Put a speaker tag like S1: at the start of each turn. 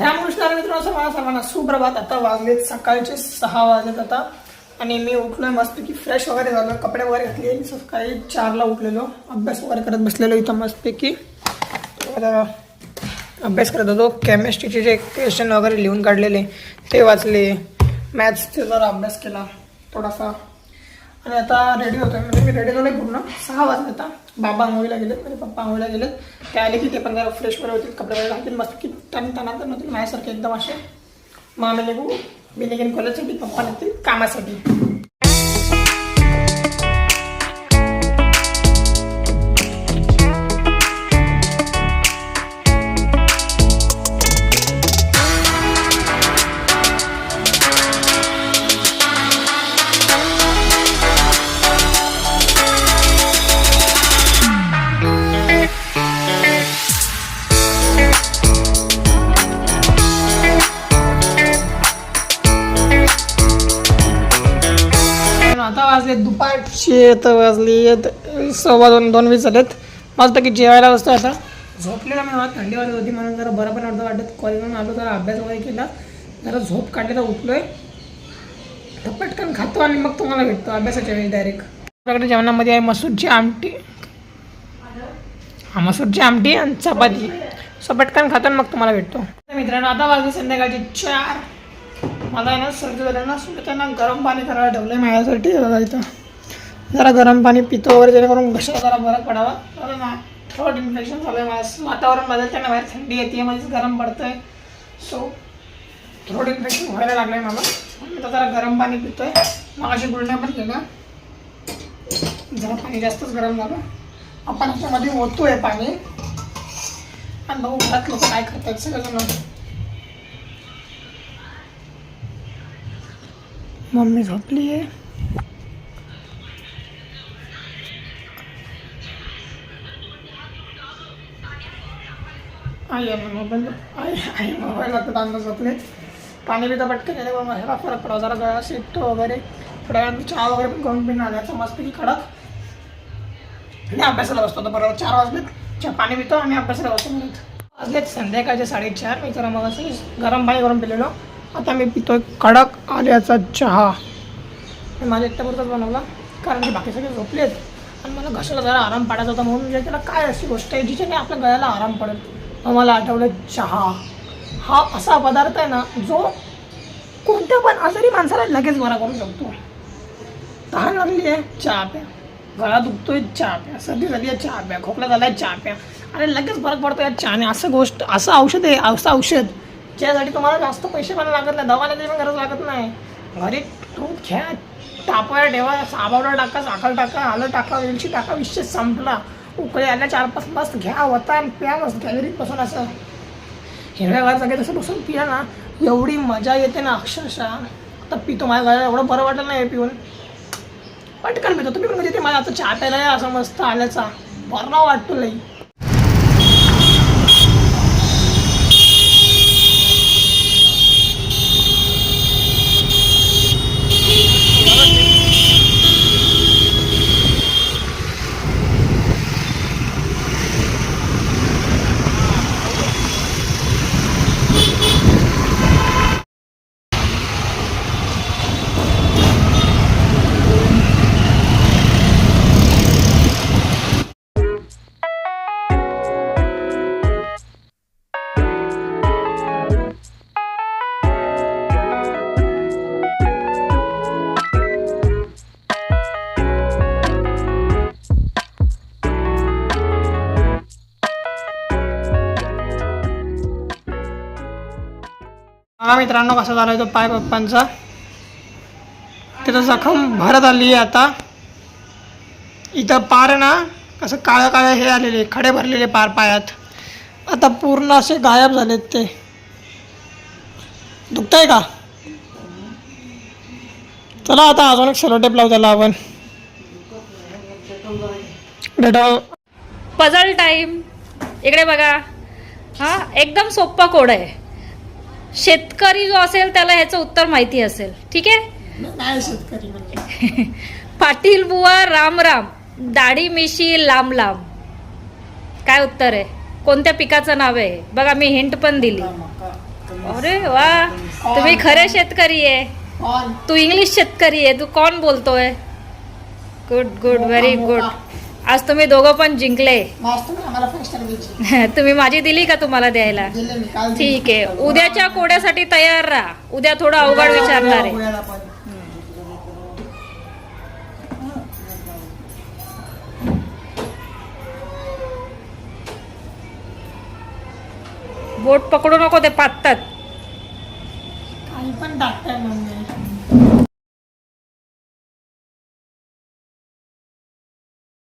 S1: रामकृष्ण मित्रांनो सर्वांना सर्वांना सुप्रभात. आता वाजलेत सकाळचे सहा वाजलेत आता. आणि मी उठलोय मस्तपैकी फ्रेश वगैरे झालो कपडे वगैरे घातले मी सकाळी चारला उठलेलो. अभ्यास वगैरे करत बसलेलो इथं मस्तपैकी. अभ्यास करत होतो. केमिस्ट्रीचे जे क्वेश्चन वगैरे लिहून काढलेले. ते वाचले. मॅथ्सचे जरा अभ्यास केला. थोडासा आणि आता रेडी होतोय. म्हणजे मी रेडी झालोय पूर्ण. सहा वाजले आता. बाबा आंघोळीला गेलेत म्हणजे पप्पा आंघोळीला गेलेत. ते आले की ते पण जरा फ्रेश वगैरे होतील कपडे वगैरे घालतील मस्त की टन तर नव्हती माझ्यासारखे एकदम असे मग आम्ही निघू मी निघेन कॉलेजसाठी पप्पा निघतील कामासाठी. वाजले दुपारचे तर वाजली सव्वा दोन दोन वीस झालेत. मस्त की जेवायला बसतो आता. झोपलेला मी मला थंडी वाजत होती म्हणून जरा बरं पण वाटतं. वाटत कॉलेजवरून आलो जरा अभ्यास वगैरे केला. जरा झोप काढली तर उठलोय. तर पटकन खातो आणि मग तुम्हाला भेटतो अभ्यासाच्या वेळी डायरेक्ट आपल्याकडे जेवणामध्ये आहे मसूरची आमटी. हा मसूरची आमटी आणि चपाती. सो पटकन खातो आणि मग तुम्हाला भेटतो. तर मित्रांनो आता वाजले संध्याकाळचे चार. मला आहे ना सर्दी झाली ना त्यांना गरम पाणी करायला ठेवलं आहे माझ्यासाठी इथं. जरा गरम पाणी पितो वगैरे जेणेकरून घशाला जरा बरं पडावा. कारण ना थ्रोट इन्फेक्शन झालं आहे माझं वातावरण बदलतं ना बाहेर थंडी येते मध्येच गरम पडतं आहे सो थ्रोट इन्फेक्शन व्हायला लागलं आहे मला मी तर जरा गरम पाणी पितो आहे मग अशी गुळण्या पण केल्या. जरा पाणी जास्तच गरम झालं. आपण ह्याच्यामध्ये ओतो आहे पाणी. आणि बघू घरात लोक काय करतात सगळेजण. मम्मी झोपली आहे. आई आहे मोबाईल. आई आई मोबाईल आता अंदाज झोपले. पाणी बिता पटकन येते मग ह्याला फरक पडा जरा गळा शिकतो वगैरे. थोड्या वेळात चहा वगैरे पण करून पिणं आल्याचं की कडक. आणि अभ्यासाला बसतो तर बरोबर चार वाजलेत. चहा पाणी पितो आणि अभ्यासाला बसतो. म्हणत वाजलेत संध्याकाळचे साडेचार. मी जरा मग असं गरम पाणी करून पिलेलो. आता मी पितोय कडक आल्याचा चहा. मी माझ्या एकट्यापुरताच बनवला कारण की बाकी सगळे झोपले आहेत. आणि मला घशाला जरा आराम पाडायचा होता म्हणून म्हणजे त्याला काय अशी गोष्ट आहे जिच्याने आपल्या गळ्याला आराम पडेल. मग मला आठवलं चहा. हा असा पदार्थ आहे ना जो कोणत्या पण आजारी माणसाला लगेच बरा करू शकतो. तहान लागली आहे चहा प्या. गळा दुखतोय चहा प्या. सर्दी झाली आहे चहा प्या. खोकला झाला आहे चहा प्या. आणि लगेच फरक पडतो या चहाने. असं गोष्ट असं औषध आहे असं औषध. ज्यासाठी तुम्हाला जास्त पैसे पण लागत नाही दवाखान्याची पण गरज लागत नाही. घरी दूध घ्या तापायला ठेवा साबावडा टाका साखर टाका आलं टाका वेलची टाका विषय संपला. उकळे आल्या चार पाच मस्त घ्या वता आणि प्या मस्त गॅलरीत बसून असं. हिरव्या घरात सगळे तसं बसून पिया ना एवढी मजा येते ना अक्षरशः. आता पितो माझ्या घराला एवढं बरं वाटलं नाही पिऊन. पटकन पितो तुम्ही पण म्हणजे ते मला आता चहा प्यायला या असं मस्त आल्याचा. बरा वाटतो लई. हा मित्रांनो कसा झाला तो पाय पप्पांचा. त्याचं जखम भरत आली आहे आता. इथं पार ना असं काळं काळ्या हे आलेले खडे भरलेले पार पायात. आता पूर्ण असे गायब झालेत ते. दुखतंय का? चला आता अजून एक सेलोटेप लावू त्याला आपण. डेटॉल
S2: पझल टाईम इकडे बघा. हा एकदम सोप्पा कोड आहे. शेतकरी जो असेल त्याला ह्याचं उत्तर माहिती असेल. ठीक आहे?
S1: शेतकरी म्हणजे.
S2: पाटील बुवा राम राम. दाढी मिशी लांब लांब. काय उत्तर आहे? कोणत्या पिकाचं नाव आहे? बघा मी हिंट पण दिली. अरे वा. तुम्ही खरे शेतकरी आहे. तू इंग्लिश शेतकरी आहे. तू कोण बोलतोय? गुड गुड व्हेरी गुड आज तुम्ही दोघं पण जिंकले.
S1: तुम्ही
S2: माझी दिली का तुम्हाला द्यायला. ठीक आहे. उद्याच्या कोड्यासाठी तयार राहा. उद्या थोडं अवघड विचारणार आहे. बोट पकडू नको ते पाततात.
S1: काही पण टाकताय मम्मी.